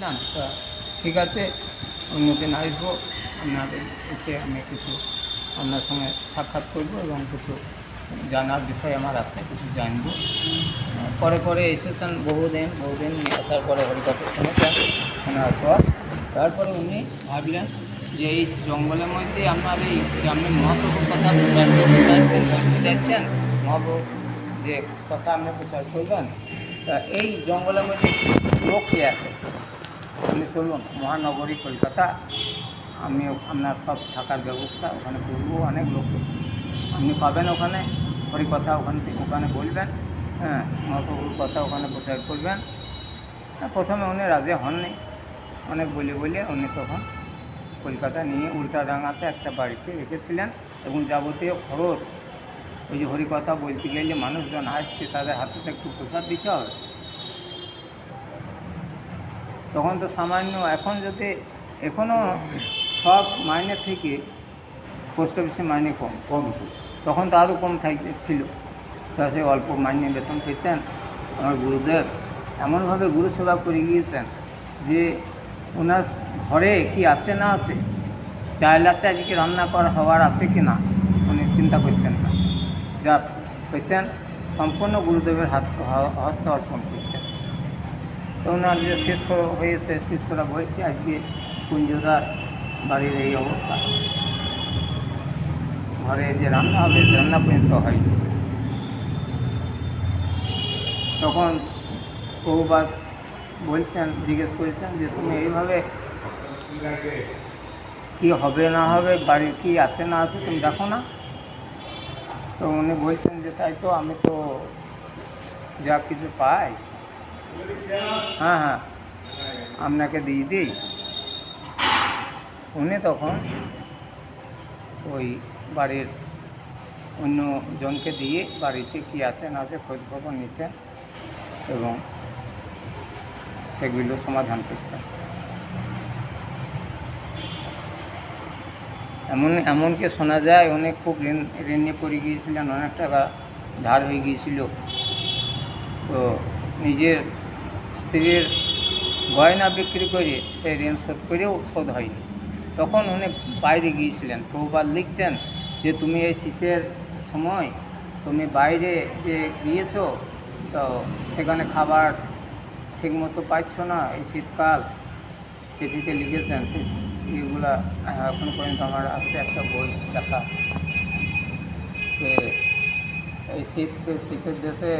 না তা ঠিক আছে অন্যদিন আসব আপনাদের এসে আমি কিছু আপনার সঙ্গে সাক্ষাৎ করব এবং কিছু জানার বিষয় আমার আছে, কিছু জানব। পরে পরে এসেছেন বহুদিন বহুদিন আসার পরে হরিকথা শুনেছেন শোনার পর। তারপরে উনি ভাবলেন যে এই জঙ্গলের মধ্যে আপনার এই যে আপনি মহাপ্রভুর কথা প্রচার করতে চাইছেন বলতে চাইছেন মহাপ্রভু যে কথা আপনি প্রচার করবেন, তা এই জঙ্গলের মধ্যে লোক কে আছে? চলুন মহানগরী, কলকাতা। আমি আপনার সব থাকার ব্যবস্থা ওখানে করব, অনেক লোক। আপনি পাবেন ওখানে কথা ওখান থেকে, ওখানে বলবেন হ্যাঁ মহাপ্রভুর কথা ওখানে প্রচার করবেন। প্রথমে উনি রাজি হননি। অনেক বলে বলে উনি তখন কলকাতা নিয়ে উল্টাডাঙ্গাতে একটা বাড়িতে রেখেছিলেন এবং যাবতীয় খরচ, ওই যে হরিকথা বলতে গেলে মানুষজন আসছে, তাদের হাতে একটু প্রসাদ দিতে হবে। তখন তো সামান্য এখন যদি এখনও সব মাইনে থেকে পোস্ট অফিসে মাইনে কম। কম তখন তো আরও কম থাকতে ছিল। তা সে অল্প মাইনে বেতন পেতেন। আমার গুরুদেব এমনভাবে গুরু সেবা করে গিয়েছেন যে ওনার ঘরে কি আছে না আছে চাইল আছে আজকে রান্না করা হওয়ার আছে কি না উনি চিন্তা করতেন না। যা পেতেন। সম্পূর্ণ গুরুদেবের হাত হস্ত অর্পণ করতেন। ওনার যে শিষ্য হয়েছে, শিষ্যরা বলছে, আজকে কুঞ্জদার বাড়ির এই অবস্থা। ঘরে যে রান্না হবে রান্না পর্যন্ত হয়নি। তখন বহুবার বলছেন, জিজ্ঞেস করেছেন যে, তুমি এইভাবে কি হবে না হবে, বাড়ির কি আছে না আছে তুমি দেখো না। তো উনি বলছেন যে, তাই তো আমি তো যা কিছু পাই হ্যাঁ হ্যাঁ। আপনাকে দিয়ে দিই। উনি তখন ওই বাড়ির অন্য জনকে দিয়ে বাড়িতে কি আছে না আছে খোঁজ খবর নিতেন এবং সেগুলো সমাধান করতেন। এমন, এমনকি শোনা যায় অনেক খুব ঋণ, ঋণে পড়ে গিয়েছিলেন, অনেক টাকা ধার হয়ে গিয়েছিল। তো নিজের স্ত্রীর গয়না বিক্রি করে সেই ঋণ শোধ করেও শোধ হয়নি। তখন উনি বাইরে গিয়েছিলেন। বহুবার লিখছেন যে, তুমি এই শীতের সময় তুমি বাইরে যে গিয়েছো, তো সেখানে খাবার ঠিকমতো পাচ্ছ না। এই শীতকাল চিঠিতে লিখেছেন, সে এগুলা এখন পর্যন্ত আমার আছে একটা বই দেখা এই শীত, শীতের দেশে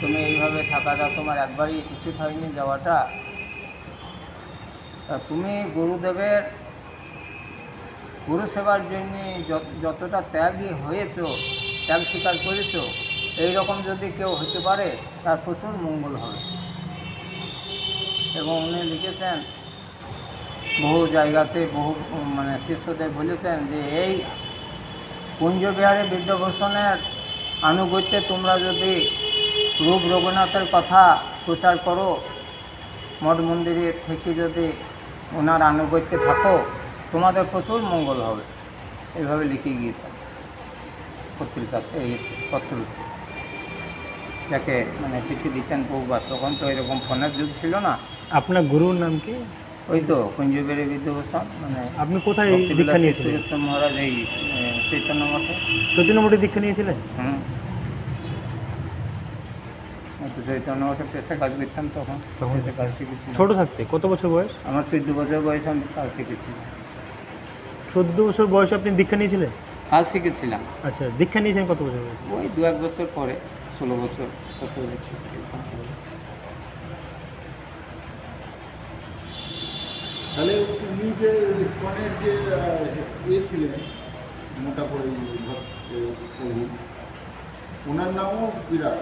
তুমি এইভাবে থাকাটা তোমার একবারই উচিত হয়নি যাওয়াটা। তা তুমি গুরুদেবের গুরু সেবার জন্য যতটা ত্যাগী হয়েছ, ত্যাগ স্বীকার করেছ এই রকম যদি কেউ হতে পারে, তার প্রচুর মঙ্গল হবে। এবং উনি লিখেছেন, বহু জায়গাতে বহু মানে শিষ্যদের বলেছেন যে, এই কুঞ্জবিহারে বিদ্যাভূষণের আনুগত্যে তোমরা যদি রূপ রঘুনাথের কথা প্রচার করো। মঠ মন্দিরে থেকে যদি ওনার আনুগত্যে থাকো তোমাদের প্রচুর মঙ্গল হবে। এইভাবে লিখে গিয়েছেন পত্রিকা এই পত্র। যাকে মানে চিঠি দিচ্ছেন বহুবার। তখন তো এরকম ফোনের যুগ ছিল না। আপনার গুরুর নাম কি? ওই তো কুঞ্জবের বিদ্যাভূষণ মানে আপনি কোথায় দীক্ষা নিয়েছিলেন? মহারাজ এই চৈতন্য মঠে। চৈতন্য মঠে দীক্ষা নিয়েছিলেন? হুম। তো চৈতন্য মঠে পেশে কাজ করতাম তখন। তখন? পেশে কাজ শিখেছি ছোট থাকতে? কত বছর বয়স? আমার চোদ্দ বছর বয়সে আমি কাজ শিখেছি। চোদ্দ বছর বয়সে আপনি দীক্ষা নিয়েছিলেন? কাজ শিখেছিলাম। আচ্ছা দীক্ষা নিয়েছেন কত বছর বয়সে? ওই দু এক বছর পরে ষোলো বছর সতেরো বছর। তাহলে উনি যে ইস্কনের যে ইয়ে ছিলেন মোটা করে ওনার নামও বিরাট।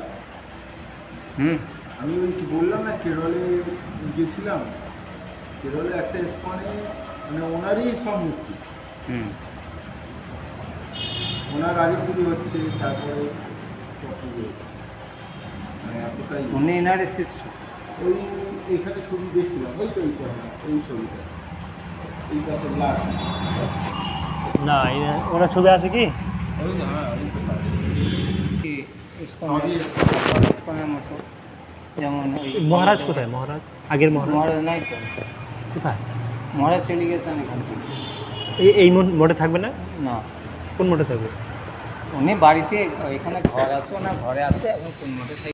হুম। আমি ওই কি বললাম না কেরলে গেছিলাম। কেরলে একটা ইস্কনে মানে ওনারই সব মূর্তি হুম। ওনার আগে পুজো হচ্ছে তারপরে। মানে এতটাই। উনি এনারে শিষ্য। ওই এখানে ছবি দেখছিলাম ওই তো ওইটা এই ছবিটা। এইটা তো লাল না ওনার ছবি আছে ওই না হ্যাঁ ওই। কি ইস্কনের মতো। যেমন মহারাজ কোথায়? মহারাজ? আগের মহারাজ? মহারাজ নাই তো। কোথায়? মহারাজ চলে গেছেন এখান থেকে এই এই মোড- মোড়ে থাকবে না? না। কোন মোড়ে থাকবে? উনি বাড়িতে এখানে ঘর আছে না ঘরে আছে এবং কোন মধ্যে